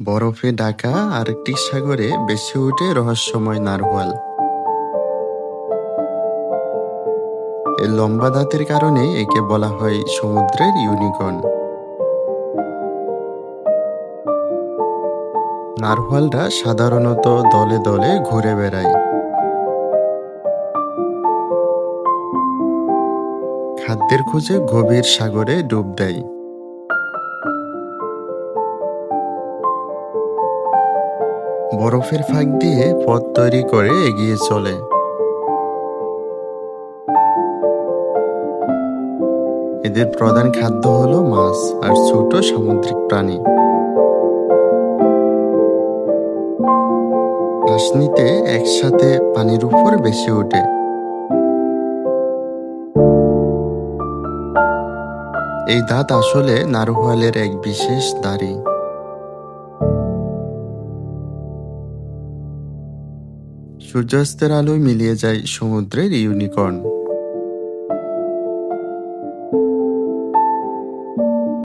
বরফে ঢাকা আর্কটিক সাগরে বেশি ওঠে রহস্যময় নারওয়াল। এর লম্বা দাঁতের কারণে একে বলা হয় সমুদ্রের ইউনিকর্ন। নারওয়ালরা সাধারণত দলে দলে ঘুরে বেড়ায়। খাদ্যের খোঁজে গভীর সাগরে ডুব দেয়। বরফের ফাঁক দিয়ে পথ তৈরি করে এগিয়ে চলে। এদের প্রধান খাদ্য হলো মাছ আর ছোট সামুদ্রিক প্রাণী। নিতে একসাথে পানির উপর বেশি ওঠে। এই দাঁত আসলে নারোয়ালের এক বিশেষ দাড়ি। সূর্যাস্তের আলোয় মিলিয়ে যায় সমুদ্রের ইউনিকর্ন।